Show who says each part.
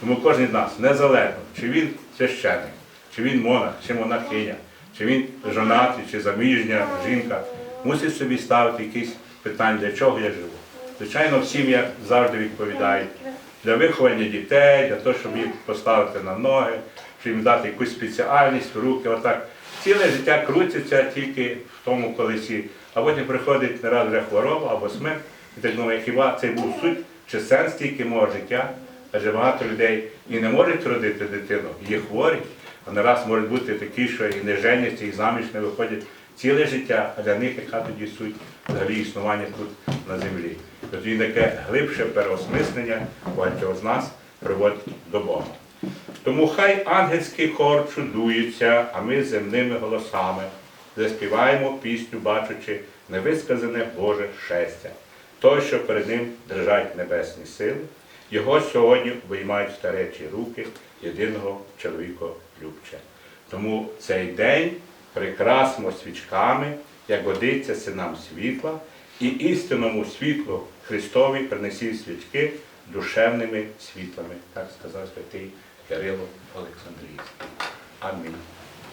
Speaker 1: Тому кожен з нас, незалежно, чи він священник, чи він монах, чи монахиня, чи він жонатий, чи заміжня жінка, мусить собі ставити якісь питання, для чого я живу. Звичайно, в сім'ях завжди відповідають для виховання дітей, для того, щоб їх поставити на ноги, щоб їм дати якусь спеціальність руки. Отак. Ціле життя крутиться тільки в тому колесі, а потім приходить не раз вже хвороба або смерть. І так думаю, хіба це був суть чи сенс тільки мого життя? Адже багато людей і не можуть родити дитину, є хворі, а не раз можуть бути такі, що і не женяться, і заміж не виходять ціле життя, а для них яка тоді суть взагалі існування тут на землі. Тоді таке глибше переосмислення багатьох з нас приводить до Бога. Тому хай ангельський хор чудується, а ми земними голосами заспіваємо пісню, бачучи невисказане Боже щастя. Той, що перед ним держать небесні сили, його сьогодні виймають старечі руки єдиного чоловіка любче. Тому цей день прикрасимо свічками, як годиться синам світла, і істинному світлу Христові принесіть свічки душевними світлами, так сказав святий Кирило Олександрійський. Амінь.